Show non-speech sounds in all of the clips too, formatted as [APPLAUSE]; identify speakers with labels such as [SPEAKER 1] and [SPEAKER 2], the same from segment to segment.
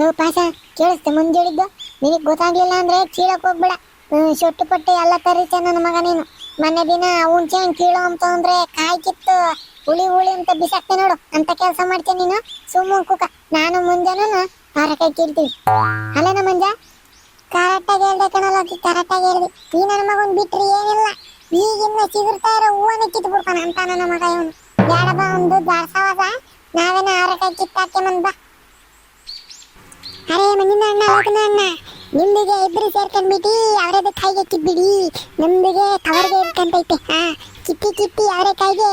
[SPEAKER 1] ಹೋ ಪಾಸ ಕೇಳಿಸ್ತೆ, ಮುಂದೆ ಹೇಳಿದ್ದು. ನಿನಗೆ ಗೊತ್ತಾಗ್ಲಿಲ್ಲ ಅಂದ್ರೆ ಚೀಳಕ್ಕೆ ಹೋಗ್ಬೇಡ. ಸೊಟ್ಟು ಪಟ್ಟು ಎಲ್ಲ ತರಿಸ ನನ್ನ ಮಗ ನೀನು. ಮೊನ್ನೆ ದಿನ ಹುಣ್ಸೆ ಹಣ್ಣು ಕೀಳು ಅಂತ ಅಂದ್ರೆ ಕಾಯಿ ಕಿತ್ತು. ಹುಳಿ ಹುಳಿ ಅಂತ ಬಿಸಾಕ್ತೆ ನೋಡು, ಅಂತ ಕೆಲಸ ಮಾಡ್ತೀನಿ ನೀನು. ಸುಮ್ಮ ಕುಕ. ನಾನು ಮುಂಜಾನೆ ಕಾರಕಾಯಿ ಕೀಳ್ತೀವಿ ಅಲ್ಲೇನ ಮಂಜ? ಕರೆಕ್ಟಾಗಿ ಹೇಳ್ದೆ ಕಣಲ್ಲ ಕರೆಕ್ಟಾಗಿ ಹೇಳ್ದೆ. ಈ ನನ್ನ ಮಗನ್ ಬಿಟ್ರಿ ಏನಿಲ್ಲ. ಈಗಿನ್ನ ಚಿಗುರ್ತಾ ಇರೋ ಹೂವನ್ನ ಕಿತ್ತು ಬಿಡ್ತಾನ ಅಂತ ನನ್ನ ಮಗ ಇವನು. ಯಾಡಬ ಒಂದು ದಾಸವಾದ ನಾವೇನ ಆರಕಾಯಿ ಕಿತ್ತಾಕೆ ಮಂದ್ ಅರೆ ಮಂಜಿನ ಅಣ್ಣ ಲೋಕನ ಅಣ್ಣ. ನಿಮ್ದಿಗೆ ಇಬ್ರು ಸೇರ್ಕೊಂಡ್ಬಿಟ್ಟು ಅವರೇ ಕೈಗೆ ಕಿಬ್ಬಿಡಿ. ನಮ್ದಿಗೆ ಕವರ್ಗೆ ಇಟ್ಕೊಂತೈತೆ ಹಾ ಕಿತ್ತಿ ಕಿತ್ತಿ ಅವರೇ ಕೈಗೆ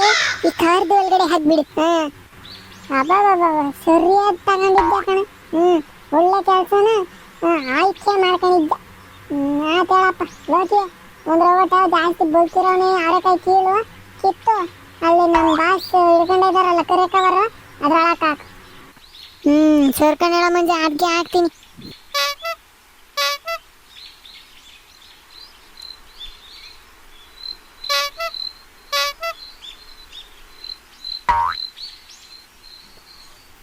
[SPEAKER 1] ಈ ಕವರ್ದು ಒಳಗಡೆ ಹಾಕ್ಬಿಡಿ. ಹಾ. ಅಬ್ಬಬ್ಬಬ್ಬ ಸರಿಯಾಗಿ ತಗೊಂಡಿದ್ದೆ ಕಣ. ಹ್ಮ್ ಒಳ್ಳೆ ಕೆಲಸನ? ಆಯ್ಕೆ ಮಾಡ್ಕೊಂಡಿದ್ದ. ಹ್ಮ್ ಆತೇಳಪ್ಪ ಲೋಕಿ ಒಂದ್ರ ಓಟ ಜಾಸ್ತಿ ಬಲ್ತಿರೋನೆ ಕೈ ಕೀಳು ಕಿತ್ತು. ಅಲ್ಲಿ ನಮ್ಮ ಬಾಸ್ ಹಿಡ್ಕೊಂಡಿದಾರಲ್ಲ ಕರೆಕ್ಟ್ ಕವರ್ ಅದ್ರೊಳಗೆ ಹಾಕು. ಹ್ಮ್ ಸೇರ್ಕೊಂಡೇಳ ಮಂಜ ಅಡ್ಗೆ ಹಾಕ್ತೀನಿ.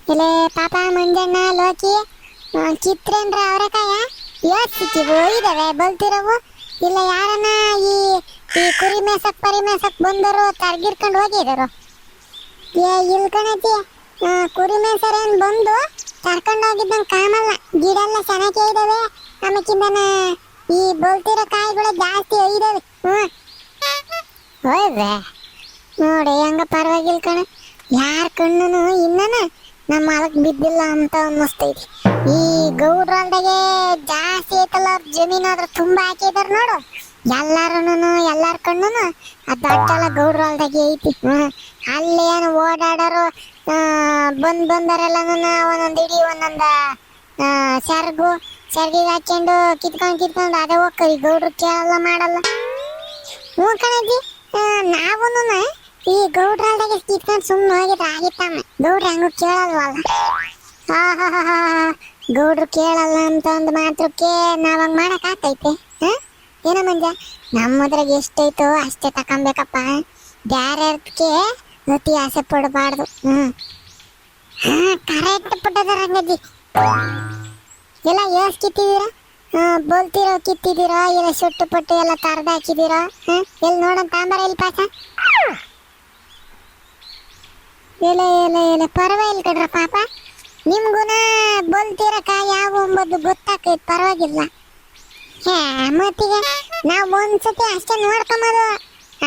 [SPEAKER 1] ಇಲ್ಲೇ ಪಾಪ ಮಂಜಣ್ಣ ಲೋಕಿ ಚಿತ್ರೇಂದ್ರ ಅವರಕಾಯ ಎಷ್ಟು ಸಿಕ್ಕಿವು ಇದಾವೆ ಬಲ್ತಿರವು. ಇಲ್ಲ ಯಾರನ್ನ ಈ ಈ ಕುರಿ ಮೇಸಕ್ ಪರಿ ಮೇಸಕ್ ಬಂದರು ತರ್ಗಿರ್ಕೊಂಡು ಹೋಗಿದರು ಏ ಇಲ್ ಕಣಜ್ಜಿ ಆ, ಕುರಿ ಮೇಸರೇನ್ ಬಂದು ಕರ್ಕೊಂಡು ಹೋಗಿದ್ದಂಗೆ ಕಾಮಲ್ಲ. ಗಿಡ ಎಲ್ಲ ಚೆನ್ನಾಗಿ ಇದಾವೆ. ಆಮೇಕಿಂದನ ಈ ಬೋಲ್ತಿರೋ ಕಾಯಿಗಳು ಜಾಸ್ತಿ ಇದಾವೆ ಹೋಯ್ವೆ. ನೋಡಿ, ಹೆಂಗ ಪರವಾಗಿಲ್ಲ ಕಣ. ಯಾರ ಕಣ್ಣು ಇನ್ನನ ನಮ್ಮ ಹೊಲಕ್ ಬಿದ್ದಿಲ್ಲ ಅಂತ ಅನ್ನಿಸ್ತೈತಿ. ಈ ಗೌಡ್ರಲ್ದಾಗೆ ಜಾಸ್ತಿ ಐತಲ್ಲ, ಅವ್ರ ಜಮೀನು ತುಂಬಾ ಹಾಕಿದಾರೆ ನೋಡು. ಎಲ್ಲಾರನು ಎಲ್ಲಾರ ಕಣ್ಣು ಆ ದೊಡ್ಡಲ್ಲ ಗೌಡ್ರ ಐತಿ. ಅಲ್ಲಿ ಏನು ಓಡಾಡೋರು ಬಂದ್ ಬಂದರೆಲ್ಲ ಒಂದೊಂದು ಇಡೀ ಒಂದೊಂದು ಸರ್ಗು, ಸರ್ಗಿಗೆ ಹಾಕ್ಕೊಂಡು ಕಿತ್ಕೊಂಡು ಕಿತ್ಕೊಂಡು ಅದೇ ಹೋಗ್ತೀವಿ ಗೌಡ್ರು ಕೇಳಲ್ಲ, ಮಾಡಲ್ಲ. ಹ್ಞೂ ಕಣಜಿ ನಾವು ಈ ಗೌಡ್ರಲ್ದಾಗೆ ಕಿತ್ಕೊಂಡು ಸುಮ್ಮನೆ ಹೋಗಿದ್ರೆ ಆಗಿತ್ತಮ್ಮ. ಗೌಡ್ರು ಹಂಗು ಕೇಳಲ್ವಲ್ಲ. ಹಾ ಹಾ ಹಾ ಗೌಡ್ರು ಕೇಳಲ್ಲ ಅಂತ ಒಂದು ಮಾತ್ರಕ್ಕೆ ನಾವು ಹಂಗೆ ಮಾಡೋಕ್ಕಾಗ್ತೈತೆ ಹ? ಏನ ಮಂಜ, ನಮ್ಮದ್ರಾಗ ಎಷ್ಟೈತೋ ಅಷ್ಟೇ ತಕೊಂಬೇಕಪ್ಪ. ಅದಕ್ಕೆ ಅತಿ ಆಸೆ ಪಡಬಾರ್ದು. ಹ್ಮ್. ಹಾ ಕರೆಕ್ಟ್ ಪುಟ್ಟದ ರಂಗಜ್ಜಿ ಎಲ್ಲ ಎಷ್ಟು ಕಿತ್ತಿದ್ದೀರಾ ಬೋಲ್ತಿರೋ ಕಿತ್ತಿದ್ದೀರಾ ಇಲ್ಲ ಸುಟ್ಟು ಪಟ್ಟು ಎಲ್ಲ ತರದ ಹಾಕಿದ್ದೀರಾ ಹಾ ಎಲ್ಲಿ ನೋಡೋಣ ತಾಂಬಾರ ಇಲ್ಲಿ ಪಾಸ ಇಲ್ಲ ಇಲ್ಲ ಇಲ್ಲ ಪರವಾಗಿಲ್ಲ ಕಡ್ರ ಪಾಪ. ನಿಮ್ಗುನ ಕಾಯಿ ಯಾವ ಒಂಬದು ಗೊತ್ತಾಕೈತೆ ಪರವಾಗಿಲ್ಲ. ಮತ್ತೀಗ ನಾವು ಒಂದ್ಸತಿ ಅಷ್ಟೇ ನೋಡ್ಕೊಂಬೋದು.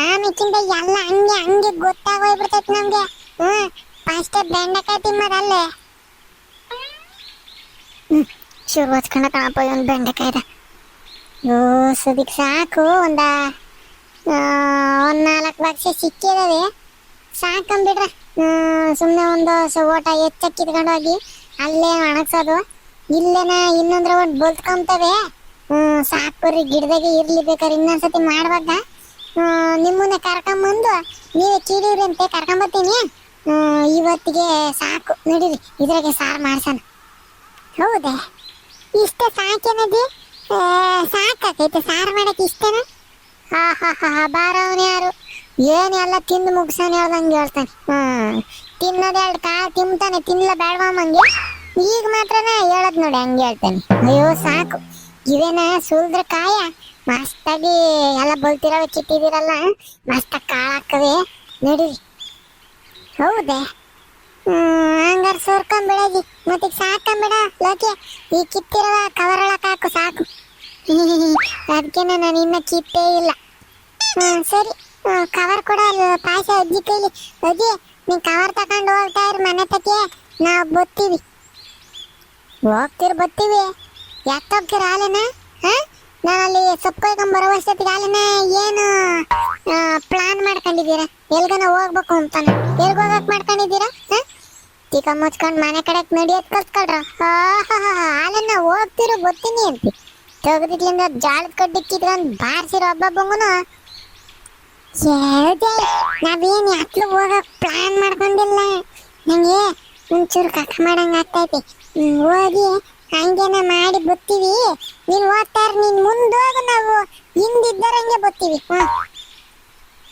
[SPEAKER 1] ಆಮೇಕಿಂದ ಎಲ್ಲ ಹಂಗೆ ಹಂಗೆ ಗೊತ್ತಾಗೋಗ್ಬಿಡ್ತೈತೆ ನಮ್ಗೆ. ಹ್ಞೂ ಫಸ್ಟ್ ಬೆಂಡೆಕಾಯಿ ತಿನ್ನೋದಲ್ಲೇ ಹ್ಞೂ ಶುರು ಹಚ್ಕೊಂಡ ಕಾಣಪ್ಪ ಒಂದು ಬೆಂಡೆಕಾಯ್ದ ಯೋ ಸದಿಕ್ ಸಾಕು ಒಂದ. ಒಂದು ನಾಲ್ಕು ಲಕ್ಷ ಸಿಕ್ಕಿದಾವೆ ಸಾಕಂಬಿಡ್ರ ಸುಮ್ಮನೆ ಒಂದು ಓಟ ಹೆಚ್ಚಕ್ಕೆ ಕಿತ್ಕೊಂಡು ಹೋಗಿ, ಅಲ್ಲೇ ಒಣಗ್ಸೋದು. ಇಲ್ಲೇನ ಇನ್ನೊಂದ್ರ ಒಟ್ಟು ಬಲ್ತ್ಕೊಂತವೆ. ಹ್ಮ್, ಸಾಕುರಿ, ಗಿಡದಾಗೆ ಇರ್ಲಿ ಬೇಕಾದ್ರೆ ಇನ್ನೊಂದ್ಸತಿ ಮಾಡುವಾಗ. ನಿಮ್ಮನ್ನ ಕರ್ಕೊಂಬಂದು ನೀವೇ ಕೀಳಿವ್ರಿ ಅಂತ ಕರ್ಕೊಂಬರ್ತೀನಿ ಇವತ್ತಿಗೆ ಸಾಕು. ನಡೀರಿ, ಇದ್ರಾಗೆ ಸಾರು ಮಾಡ್ಸೋಣ. ಹೌದಾ? ಇಷ್ಟ ಸಾಕೇನದಿ? ಸಾಕಾಕೈತೆ ಸಾರು ಮಾಡಕ್ಕೆ ಇಷ್ಟನಾ? ಹಾ ಹಾ ಹಾ ಹಾ, ಬಾರವನ್ ಯಾರು? ಏನೆಲ್ಲ ತಿಂದು ಮುಗ್ಸಾನೆ ಹೇಳ್ದಂಗೆ ಹೇಳ್ತಾನೆ. ಹ್ಮ್ ತಿನ್ನೋದೆರಡು ಕಾಳು ತಿಂತಾನೆ, ತಿನ್ಲ ಬೇಡವಮ್ಮಂಗೆ ಈಗ ಮಾತ್ರನೇ ಹೇಳದ್ ನೋಡಿ, ಹಂಗೆ ಹೇಳ್ತಾನೆ. ಅಯ್ಯೋ, ಸಾಕು. ಇವೇನ ಸುಲ್ದ್ರ ಕಾಯ? ಮಸ್ತಾಗಿ ಎಲ್ಲ ಬಲ್ತಿರವ, ಕಿತ್ತಿದಿರಲ್ಲ? ಮಸ್ತಾಗಿ ಕಾಳಾಕವೆ ನಡೀರಿ. ಹೌದೇ? ಹಂಗಾರ ಸೋರ್ಕೊಂಬಿಡಗಿ. ಮತ್ತೆ ಸಾಕಂಬಿಡ, ಲೋಕೆ. ಈ ಕಿತ್ತಿರುವ ಕವರ್ ಒಳಕ್ ಹಾಕು, ಸಾಕು. [LAUGHS] ಅದಕ್ಕೆ ನಾನು ಇನ್ನ ಕಿತ್ತೇ ಇಲ್ಲ. ಹ್ಮ್, ಸರಿ. ಕವರ್ ಕೊಡ ಪಾಯಸ ಅಜ್ಜಿ ಕೈಲಿ. ಅಜ್ಜಿ ನೀನು ಕವರ್ ತಕೊಂಡು ಹೋಗ್ತಾ ಇರು ಮನೆ ತಕ್ಕೆ. ನಾವು ಬತ್ತೀವಿ. ಹೋಗ್ತಿರ್ ಬತ್ತೀವಿ. ಯಾಕೆ ತಗ್ಗಿರ ಹಾಲೇನ ನಾನು ಅಲ್ಲಿ ಸೊಪ್ಪು ಕೊಯ್ಕೊಂಡ್ ಬರೋ ಅಷ್ಟೊತ್ತಿಗೆ ಹಾಲೇನ ಏನು ಪ್ಲಾನ್ ಮಾಡ್ಕೊಂಡಿದ್ದೀರಾ? ಎಲ್ಗನ ಹೋಗ್ಬೇಕು ಅಂತಾನೆ. ಎಲ್ಗ ಹೋಗಕ್ ಮಾಡ್ಕೊಂಡಿದ್ದೀರಾ? ಚಿಕ್ಕ ಮುಚ್ಕೊಂಡು ಮನೆ ಕಡೆ ನಡಿಯೋದ್ ಕಲ್ತ್ಕೊಳ್ರ ಹಾಲನ್ನ ಹೋಗ್ತಿರೋ ಗೊತ್ತೀನಿ ಅಂತಿ. ತೆಗೆದಿದ್ಲಿಂದ ಜಾಳದ ಕಡ್ಡಿಕ್ಕಿದ್ರೆ ಒಂದು ಬಾರ್ಸಿರೋ ಬಂಗುನು ಹೇಳ್ದೆ, ನಾವೇನು ಯಾತ್ಲು ಹೋಗಕ್ ಪ್ಲಾನ್ ಮಾಡ್ಕೊಂಡಿಲ್ಲ. ನಂಗೆ ಒಂಚೂರು ಕಕ್ಕ ಮಾಡಂಗೆ ಆಗ್ತೈತಿ ಹೋಗಿ ಹಂಗೇನ ಮಾಡಿ ಬತ್ತೀವಿ. ನೀನ್ ಓದ್ತಾರ, ನೀನ್ ಮುಂದೋಗ ನಾವು. ಹಿಂದಿದ್ದರಂಗೆ ಬತ್ತೀವಿ. ಹಾ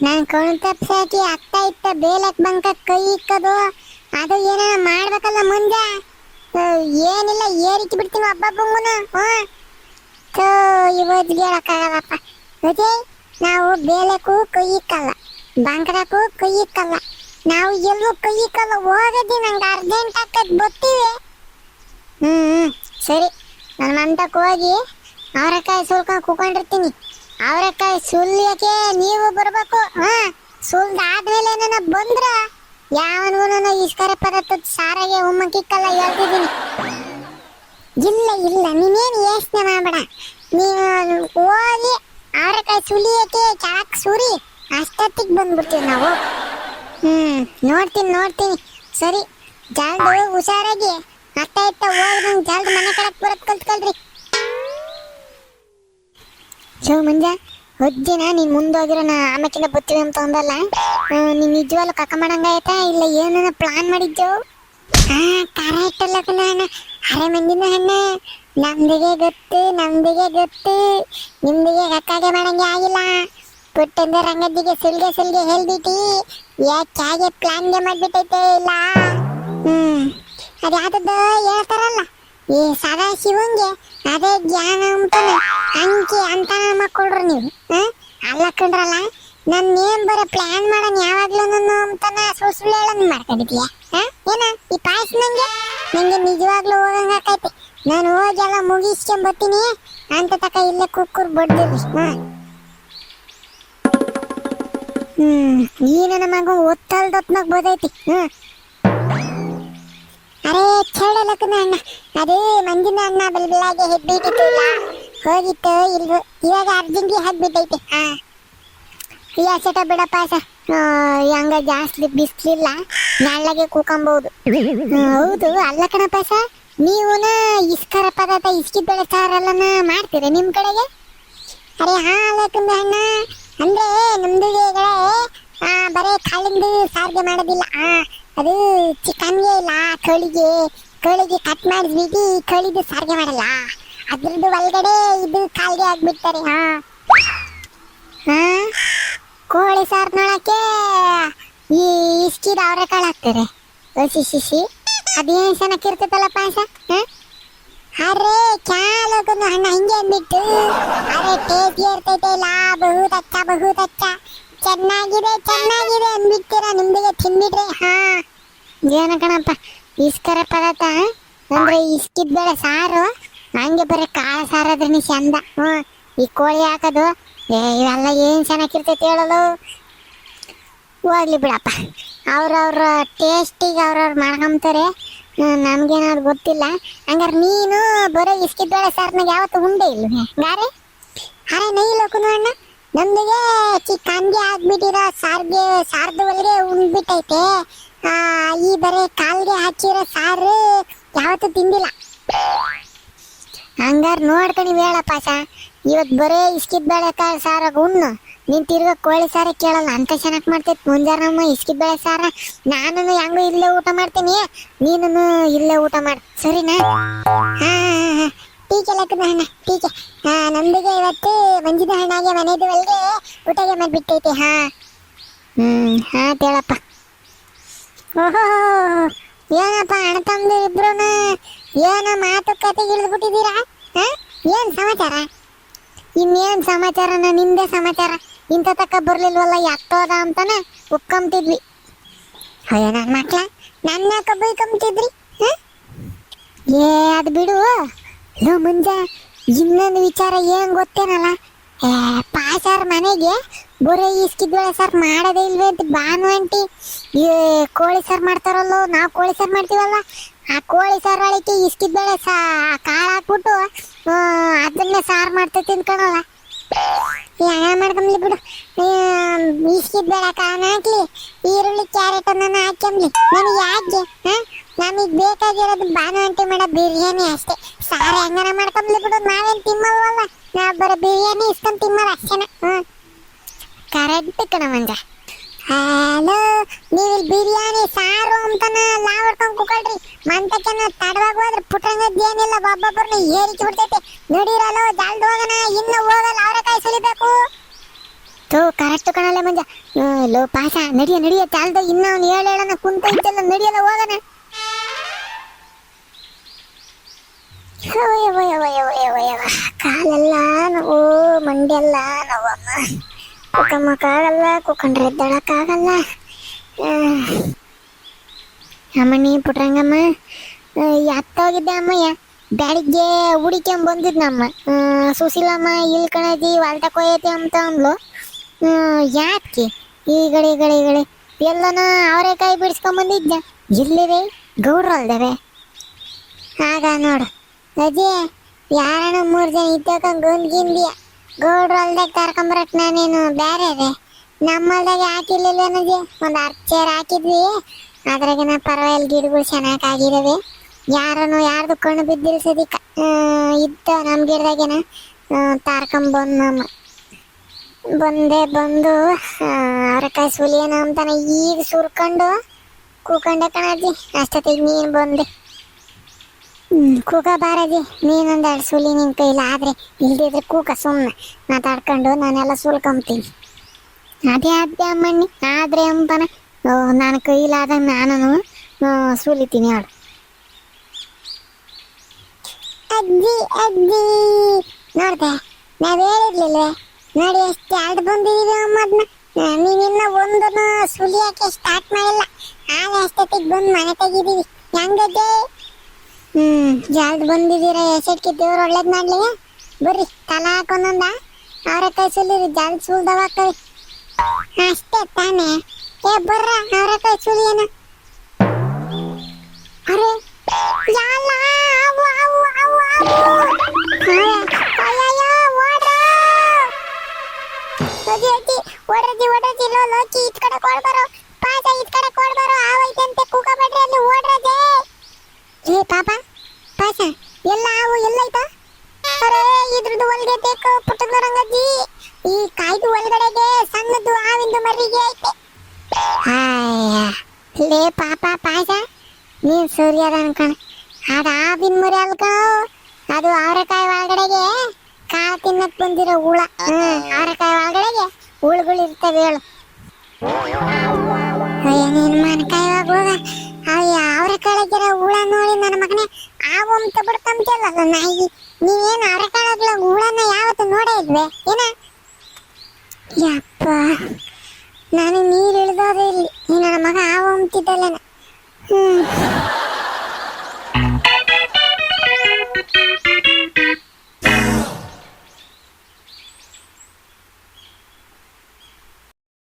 [SPEAKER 1] ನಾನ್ ಕಣ್ ತಪ್ಸಾಕಿ ಅತ್ತ ಇತ್ತ ಬೇಲಕ್ ಬಂಕ ಕೈ ಇಕ್ಕದು. ಅದು ಏನ ಮಾಡ್ಬೇಕಲ್ಲ ಮುಂದೆ ಏನಿಲ್ಲ, ಏರಿಕೆ ಬಿಡ್ತೀನಿ ಒಬ್ಬೊಬ್ಬಂಗುನ. ಹ್ಞೂ ತೋ ಇವತ್ತು ಅದೇ ನಾವು ಕೈ ಇಕ್ಕಲ್ಲ. ಬಂಕಡಕ್ಕೂ ಇಕ್ಕಲ್ಲ. ನಾವು ಎಲ್ಲೂ ಕೈ ಇಕ್ಕಲ್ಲ. ಹೋಗದಿ ನಂಗೆ ಅರ್ಜೆಂಟ್ ಹಾಕದ್ ಬತ್ತೀವಿ. ಹ್ಮ್. ಸರಿ, ನಾನು ಮಂಟಕ್ಕೆ ಹೋಗಿ ಅವರೆಕಾಯಿ ಸುಲ್ಕೊಂಡು ಕೂಕೊಂಡಿರ್ತೀನಿ. ಅವರೆಕಾಯಿ ಸುಲ್ಯಕ್ಕೆ ನೀವು ಬರಬೇಕು, ಹಾ? ಸುಲ್ದಾದ್ಮೇಲೆ ನನ್ನ ಬಂದ್ರ ಯಾವನಿಗೂ ಇಸ್ಕರ ಪದಾರ್ಥದ ಸಾರಾಗೆ ಉಮ್ಮಕ್ಕಿಕ್ಕಲ್ಲ ಹೇಳ್ತಿದ್ದೀನಿ. ಇಲ್ಲ ಇಲ್ಲ, ನೀನೇನು ಯೋಚನೆ ಮಾಡಬೇಡ. ನೀವು ಹೋಗಿ ಅವರೆಕಾಯಿ ಸುಲಿಯಕ್ಕೆ ಚಾಕ್ ಸುರಿ ಅಷ್ಟೊತ್ತಿಗೆ ಬಂದ್ಬಿಡ್ತೀವಿ ನಾವು. ಹ್ಞೂ ನೋಡ್ತೀನಿ ನೋಡ್ತೀನಿ. ಸರಿ ಜಾಗ ಹುಷಾರಾಗಿ ಅತ್ತ ಇತ್ತ ಹೋಗಿ ನಂಗೆ ಜಲ್ದು ಮನೆ ಕಡಕ್ ಬರತ್ ಕಲ್ತ್ಕೊಳ್ರಿ ಶೋ ಮಂಜ ಹೊಜ್ಜಿನ ನೀನ್ ಮುಂದೋಗಿರೋ ನಾ ಆಮೇಕಿಂದ ಬರ್ತೀವಿ ಅಂತ ಅಂದಲ್ಲ ನೀನ್ ನಿಜವಾಗ್ಲೂ ಕಕ್ಕ ಮಾಡಂಗಾಯ್ತಾ ಇಲ್ಲ ಏನನ್ನ ಪ್ಲಾನ್ ಮಾಡಿದ್ದೋ ಹಾ ಕರೆಕ್ಟ್ ಅಲ್ಲ ಕಣ ಅರೆ ಮಂದಿನ ಹಣ್ಣ ನಮ್ದಿಗೆ ಗೊತ್ತು ನಮ್ದಿಗೆ ಗೊತ್ತು. ನಿಮ್ದಿಗೆ ಕಕ್ಕಾಗೆ ಮಾಡಂಗೆ ಆಗಿಲ್ಲ. ಪುಟ್ಟಂದ ರಂಗದ್ದಿಗೆ ಸುಲ್ಗೆ ಸುಲ್ಗೆ ಹೇಳ್ಬಿಟ್ಟಿ. ಯಾಕೆ ಪ್ಲಾನ್ಗೆ ಮಾಡ್ಬಿಟ್ಟೈತೆ ಇಲ್ಲ? ಹ್ಮ್. ಅದ್ಯಾವ್ದದ ಹೇಳ್ತಾರಲ್ಲ. ಈ ಸದಾ ಶಿವಂಗೆ ಅದೇ ಜ್ಞಾನ ಅಂತಾನೆ ಅಂಕಿ ಅಂತ ಮಕ್ಕಳ್ರಿ ನೀವು? ಅಲ್ಲ ಕಂಡ್ರಲ್ಲ ನನ್ನ ನೇಮ್ ಬರೋ ಪ್ಲಾನ್ ಮಾಡೋಣ ಯಾವಾಗ್ಲೂ ಅಂತಾನ ಸುಳ್ಳು ಮಾಡ್ಕೊಂಡಿದ್ಯಾ ಹ? ಏನ? ಈ ಪಾಯಸ ನಂಗೆ? ನಂಗೆ ನಿಜವಾಗ್ಲೂ ಹೋಗಂಗ ಆಕೈತಿ. ನಾನು ಹೋಗಿ ಎಲ್ಲ ಮುಗಿಸ್ಕೊಂಡ್ ಬರ್ತೀನಿ ಅಂತ ತಕ ಇಲ್ಲೇ ಕುಕ್ಕುರ್ ಬಡ್ದಿರಿ ಹಾ? ಹ್ಮ್, ಈ ನಮಗ ಮಗ ಒತ್ತಲ್ದೊತ್ನಾಗ ಬೋದೈತಿ ಹ್ಮ್ ಅರೆ ಲಕ್ಕನ ಅಣ್ಣ. ಅದೇ ಮಂಜಿನ ಅಣ್ಣ ಬಲ್ಬಲಾಗೆ ಹೆಬ್ಬಿಟ್ಟಿಲ್ಲ ಹೋಗಿತ್ತು ಇಲ್ವು ಇವಾಗ ಅರ್ಜೆಂಟ್ಲಿ ಹಾಕ್ಬಿಟ್ಟೈತೆ ಹಾ ಈ ಸೆಟ ಬಿಡಪ್ಪ ಸ ಹಂಗ ಜಾಸ್ತಿ ಬಿಸ್ಲಿಲ್ಲ. ನಾಳೆಗೆ ಕೂಕೊಂಬೋದು. ಹೌದು ಅಲ್ಲ ಕಣಪ್ಪ ಸ ನೀವುನ ಇಸ್ಕರ ಪದಾರ್ಥ ಇಸ್ಕಿ ಬೆಳೆ ಸಾರಲ್ಲನ ಮಾಡ್ತೀರಾ ನಿಮ್ಮ ಕಡೆಗೆ? ಅರೆ ಹಾ ಅಲ್ಲಕ್ಕಂದ ಅಣ್ಣ. ಅಂದ್ರೆ ನಮ್ದು ಬರೇ ಕಾಳಿಂದು ಸಾರಿಗೆ ಮಾಡೋದಿಲ್ಲ. ಆ, ಅದು ಚಿಕನ್ಗೆ ಇಲ್ಲ, ಕೋಳಿಗೆ ಕೋಳಿಗೆ ಕಟ್ ಮಾಡಿಸ್ಬಿಟ್ಟು ಕೋಳಿದು ಸಾರಿಗೆ ಮಾಡಲ್ಲ. ಅದ್ರದ್ದು ಒಳಗಡೆ ಇದು ಕಾಲ್ಗೆ ಹಾಕ್ಬಿಡ್ತಾರೆ ಹಾ. ಹಾ? ಕೋಳಿ ಸಾರು ನೋಡಕ್ಕೆ ಈ ಇಷ್ಟಿದ ಅವರೆಕಾಳು ಹಾಕ್ತಾರೆ. ಹಸಿ ಶಿಶಿ ಅದೇನು ಚೆನ್ನಾಗಿರ್ತೈತಲ್ಲ ಪಾಯಸ ಅರೆ ಚಾಲಕನು ಹಣ್ಣ ಹಿಂಗೆ ಅಂದ್ಬಿಟ್ಟು. ಅರೆ ಟೇಸ್ಟಿ ಇರ್ತೈತೆ ಇಲ್ಲ ಬಹುತ್ ಅಚ್ಚ ಚೆನ್ನಾಗಿದೆ ಚೆನ್ನಾಗಿದೆ ಅಂದ್ಬಿಡ್ತೀರಾ ನಿಮ್ದಿಗೆ? ತಿಂದಿದ್ರೆ? ಹಾ. ಏನ ಕಣಪ್ಪ, ಇಸ್ಕರ ಪದಾರ್ಥ ಅಂದ್ರೆ ಇಸ್ಕಿದ್ ಬೇಳೆ ಸಾರು, ಹಂಗೆ ಬರೀ ಕಾಳು ಸಾರು ಅದ್ರನಿ ಚಂದ. ಹ್ಞೂ, ಈ ಕೋಳಿ ಹಾಕೋದು, ಏ, ಇವೆಲ್ಲ ಏನು ಚೆನ್ನಾಗಿರ್ತೈತೆ ಹೇಳಲು? ಹೋಗ್ಲಿ ಬಿಡಪ್ಪ. ಅವ್ರವ್ರ ಟೇಸ್ಟಿಗೆ ಅವ್ರವ್ರು ಮಾಡ್ಕೊಂತಾರೆ. ನಮ್ಗೇನಾದ್ರು ಗೊತ್ತಿಲ್ಲ. ಹಂಗಾರೆ ನೀನು ಬರೋ ಇಸ್ಕಿದ ಸಾರ್ ಸಾರ್ನಾಗ ಯಾವತ್ತು ಉಂಡೆ ಇಲ್ವೇ? ಗಾರೆ? ಅರೆ ನೈ ಲೋಕನು ಅಣ್ಣ? ನಮ್ದಿಗೆ ಚಿಕನ್ಗೆ ಆಗ್ಬಿಟ್ಟಿರೋ ಸಾರ್ಗೆ, ಸಾರ್ದು ಒಳಗೆ ಉಂಡ್ಬಿಟ್ಟೈತೆ ಈ ಬರೀ ಕಾಲ್ಗೆ ಹಾಕಿರೋ ಸಾರು ಯಾವತ್ತೂ ತಿಂದಿಲ್ಲ. ಹಂಗಾರೆ ನೋಡ್ಕೊಂಡು ಹೇಳಪ್ಪ ಸಾ ಇವತ್ತು ಬರೇ ಇಸ್ಕಿದ ಬೇಳೆ ಕಾಳು ಸಾರಾಗ ಉಣ್ಣು. ನೀನು ತಿರ್ಗ ಕೋಳಿ ಸಾರ ಕೇಳಲ್ಲ ಅಂತ ಚೆನ್ನಾಗಿ ಮಾಡ್ತೈತಿ ಮುಂಜಾನಮ್ಮ ಇಸ್ಕಿದ ಬೇಳೆ ಸಾರ. ನಾನು ಹೆಂಗೂ ಇಲ್ಲೇ ಊಟ ಮಾಡ್ತೀನಿ ನೀನು ಇಲ್ಲೇ ಊಟ ಮಾಡಿ. ಸರಿನಾ? ಹಾ. ಟೀಕೆ ಲಕ್ಕದ ಹಣ ಹಾ, ನಮ್ದಿಗೆ ಇವತ್ತು ಮಂಜಿನ ಹಣ್ಣಾಗೆ ಮನೆದು ಒಳಗೆ ಊಟಗೆ ಮಾಡ್ಬಿಟ್ಟೈತಿ ಹಾ. ಹ್ಮ್, ಹಾ ಕೇಳಪ್ಪ ಓಹೋ, ಏನಪ್ಪ ಅಣ್ಣ ತಮ್ಮದು ಇಬ್ರು ಏನೋ ಮಾತುಕತೆ ಇಳಿದ್ಬಿಟ್ಟಿದ್ದೀರಾ? ಹಾ, ಏನ್ ಸಮಾಚಾರ? ಇನ್ನೇನ್ ಸಮಾಚಾರನ ನಿಂದೆ ಸಮಾಚಾರ. ಇಂಥ ತಕ್ಕ ಬರ್ಲಿಲ್ವಲ್ಲ, ಯಾಕ್ತೋದ ಅಂತಾನೆ ಉಕ್ಕಂತಿದ್ವಿ ಅಯ್ಯೋ ನನ್ನ ಮಕ್ಳ ನನ್ನ ಕಬ್ಬು ಬೈಕೊಂತಿದ್ರಿ ಹ? ಏ, ಅದು ಬಿಡು. ಲೋ ಮುಂಜ ಇನ್ನೊಂದು ವಿಚಾರ ಏನು ಗೊತ್ತೇನಲ್ಲ? ಪಾ ಸರ್ ಮನೆಗೆ ಬರೀ ಈಸ್ಕಿದ್ವಳೆ ಸರ್ ಮಾಡೋದೇ ಇಲ್ವೇ ಅಂತ ಬಾನು ಅಂಟಿ ಏ, ಕೋಳಿ ಸಾರು ಮಾಡ್ತಾರಲ್ಲೋ, ನಾವು ಕೋಳಿ ಸಾರು ಮಾಡ್ತೀವಲ್ಲ? ಆ ಕೋಳಿ ಸಾರು ಅಳಿಕೆ ಇಸ್ಕಿದ್ಬೇಳೆ ಸಾ ಕಾಳು ಹಾಕ್ಬಿಟ್ಟು ಅದನ್ನೇ ಸಾರು ಮಾಡ್ತೈತಿ ಅನ್ಕೊಳಲ್ಲ ಯಾವ ಮಾಡ್ಕೊಂಬ್ಲಿ ಬಿಡು. ಬೇಡ ಕಾರಣ ಹಾಕ್ಲಿ. ಈರುಳ್ಳಿ, ಕ್ಯಾರೆಟ್ ಅನ್ನ ಹಾಕ್ಯಂಬ್ಲಿ ನನಗೆ ಯಾಕೆ? ನಮಗ್ ಬೇಕಾಗಿರೋದು ಭಾನು ಆಂಟಿ ಮಾಡೋ ಬಿರಿಯಾನಿ ಅಷ್ಟೇ. ಸಾರು ಹೆಂಗಾರ ಮಾಡ್ಕೊಂಬ್ಲಿ ಬಿಡು. ನಾವೇನ್ ತಿಮ್ಮಲ್ವಲ್ಲ ನಾವು ಬರೋ ಬಿರಿಯಾನಿ ಇಸ್ಕೊಂಡ್ ತಿಮ್ಮಲ್ಲ ಅಷ್ಟೇನ. ಹ್ಮ್. ಕರೆಕ್ಟ್ ಕಣ ಮಂಜ. ಹಲೋ ನೀವು ಬಿರಿಯಾನಿ, ಸಾರು ಅಂತನ ಲಾ ಹೊಡ್ಕೊಂಡ್ ಕುಕೊಳ್ರಿ ಮಂತಕ್ಕೆನ ತಡವಾಗಿ ಹೋದ್ರೆ ಪುಟ್ರಂಗದ್ ಏನಿಲ್ಲ ಒಬ್ಬೊಬ್ಬರನ್ನ ಏರಿಕೆ ಬಿಡ್ತೈತೆ. ನಡೀರಲ್ಲ ಜಲ್ದ್ ಹೋಗನ ಇನ್ನು ಹೋಗಲ್ಲ ಅವರೆಕಾಯಿ ಸುಲಿಬೇಕು. ತೋ ಕರೆಕ್ಟ್ ಕಣಲ್ಲ ಮಂಜ. ಲೋ ಪಾಸ ನಡಿಯ ನಡಿಯ ಚಾಲ್ದ ಇನ್ನ ಅವ್ನು ಹೇಳ ಹೇಳನ ಕುಂತ ಇದ್ದಲ್ಲ, ನಡಿಯಲ್ಲ ಹೋಗನ. ಕಾಲೆಲ್ಲ ನೋವು, ಮಂಡೆಲ್ಲ ನೋವಮ್ಮ. ಕುಕ್ಕಮ್ಮಕ್ಕಾಗಲ್ಲ ಕುಕ್ಕಂಡ್ರೆ ಎದ್ದಳಕ್ಕಾಗಲ್ಲ. ಅಮ್ಮ, ನೀ ಪುಟ್ರಂಗಮ್ಮ ಎತ್ತೋಗಿದ್ದೆ ಅಮ್ಮಯ್ಯ ಬೆಳಿಗ್ಗೆ ಹುಡಿಕೊಂಡ್ ಬಂದಿದ್ನಮ್ಮ ಸುಶೀಲಮ್ಮ, ಇಲ್ಲಿ ಕಣತಿ ಹೊಲ್ಟ ಕೊಯ್ಯತಿ ಅಂತ ಅಂದ್ಲು. ಯಾಕೆ? ಈ ಗಡಿ ಗಡಿ ಗಡಿ. ಎಲ್ಲನ ಅವರೆಕಾಯಿ ಬಿಡಿಸ್ಕೊಂಡ್ ಬಂದಿದ್ದೆ ಇಲ್ಲಿವೆ ಗೌಡ್ರಲ್ದವೆ. ಆಗ ನೋಡು. ಅಜ್ಜಿ ಯಾರನ ಮೂರು ಜನ ಇದ್ದಕ್ಕ ಗುಂದ್ಗಿಂದಿಯ ಗೌಡ್ರು ಅಲ್ದಾಗ ಕರ್ಕೊಂಬರಕ್ ನಾನೇನು ಬೇರೆ ನಮ್ಮ ಹೊಲ್ದಾಗ ಹಾಕಿರ್ಲಿಲ್ಲ ನನಗೆ ಒಂದು ಅರ್ಚೇರ್ ಹಾಕಿದ್ವಿ. ಅದ್ರಾಗ ನಾ ಪರವಾಗಿಲ್ಲ, ಗಿಡಗಳು ಚೆನ್ನಾಗಿ ಆಗಿದಾವೆ. ಯಾರನು ಯಾರ್ದು ಕಣ್ಣು ಬಿದ್ದಿಲ್ಲ ಸದಿಕ ಇದ್ದ ನಮ್ಮ ಗಿಡದಾಗೇನ ತಾರ್ಕೊಂಬಂದು ನಮ್ಮ ಬಂದೆ ಬಂದು ಅವರೆಕಾಯಿ ಸುಲಿಯೇನ ಅಂತಾನೆ ಈಗ ಸುರ್ಕೊಂಡು ಕೂಕೊಂಡೆ ಕಣಜ್ಜಿ ಅಷ್ಟೊತ್ತಿಗೆ ನೀನು ಬಂದೆ. ಕೂಗ ಬಾರದಿ ನೀನೊಂದೆರಡು ಸುಲಿ ನಿನ್ ಕೈಲಿ ಆದ್ರೆ ಇಲ್ದಿದ್ರೆ ಕೂಕ ಸುಮ್ಮನೆ ಮಾತಾಡ್ಕೊಂಡು ನಾನೆಲ್ಲ ಸುಲ್ಕೊಂತೀನಿ. ಅದೇ ಅದೇ ಅಮ್ಮಣ್ಣಿ, ಆದ್ರೆ ಅಂಬನ ನಾನು ಕೈಲಾದಾಗ ನಾನು ಸುಲಿತೀನಿ ಅವಳು ಅಜ್ಜಿ ಅಜ್ಜಿ. ನೋಡ್ದೆ, ನಾವು ಹೇಳಿರ್ಲಿಲ್ವೇ? ನೋಡಿ ಎಷ್ಟು ಎರಡು ಬಂದಿದೀವಿ ಅಮ್ಮದನ್ನ ನೀನಿನ್ನ ಒಂದನ್ನು ಸುಲಿಯೋಕ್ಕೆ ಸ್ಟಾರ್ಟ್ ಮಾಡಿಲ್ಲ. ಆಗ ಅಷ್ಟೊತ್ತಿಗೆ ಬಂದು ಮನೆ ತೆಗಿದೀವಿ. ಹೆಂಗಜ್ಜೆ? ಹ್ಮ್, ಜಾಲ್ದ್ ಬಂದಿದ್ದೀರ ಎಸೆಟ್ಗೆ ದೇವ್ರು ಒಳ್ಳೇದ್ ಮಾಡ್ಲಿ. ಬರ್ರಿ, ತಲಾ ಹಾಕೊಂದೊಂದ. ಕೈ ಸುಲಿರಿ, ಜಾಲ್ದ್ ಸುಲ್ದವಾಕವಿ ಅಷ್ಟೇ ತಾನೇ. ಏ, ಬರ್ರ ಅವರೆಕಾಯಿ ಸುಲಿಯನ ಅರೆ, ಯಾಲ, ಅವು ಅವು ಅವು ಅವು. ಅಯ್ಯಯ್ಯೋ ಓಡ್ರ. ಅಜ್ಜಿ ಅಜ್ಜಿ ಲೋ, ಲೋಕಿ ಬಿಡ್ರಿ ಅಲ್ಲಿ, ಓಡ್ರಜ್ಜಿ. ಏ, ಪಾಪ ಎಲ್ಲ ಅವು ಎಲ್ಲೈತ? ಅರೆ, ಇದ್ರದ್ದು ಒಳಗೆ ಪುಟ್ಟದ ರಂಗಜ್ಜಿ. ಈ ಕಾಯ್ದು ಒಳಗಡೆಗೆ ಸಣ್ಣದು ಆವಿಂದು ಮರಿಗೆ ಐತೆ. ಲೇ ಪಾಪ, ಪಾಯಸ. ನೀನ್ ಸೂರ್ಯದ ಅನ್ಕಣ ಅದು ಆವಿನ ಮರಿ ಅದು ಅವರೆಕಾಯಿ ಒಳಗಡೆಗೆ ಕಾಳು ತಿನ್ನಕ್ ಬಂದಿರೋ ಹುಳ. ಹ್ಮ್, ಅವರೆಕಾಯಿ ಒಳಗಡೆಗೆ ಹುಳುಗಳು ಇರ್ತವೆ ಹೇಳು. ನೀನ್ ಮನಕಾಯಿ ಹೋಗ. ಅವ್ರ ಕೆಳಗಿರೋ ಹುಳ ನೋಡಿ ನನ್ನ ಮಗನೇ ಆವು ಅಂತ ಬಿಡ್ಕೊಂತಿಲ್ಲ ನಾಯಿ. ನೀವೇನು ಅವ್ರ ಕೆಳಗಿರೋ ಹುಳನ ಯಾವತ್ತು ನೋಡೇ ಇಲ್ವೇ ಏನ? ಯಪ್ಪ, ನಾನು ನೀರು ಇಳಿದೋದೇ ಇಲ್ಲಿ ನನ್ನ ಮಗ ಆವು ಅಂತಿದ್ದಲ್ಲೇನ ಹ್ಮ್.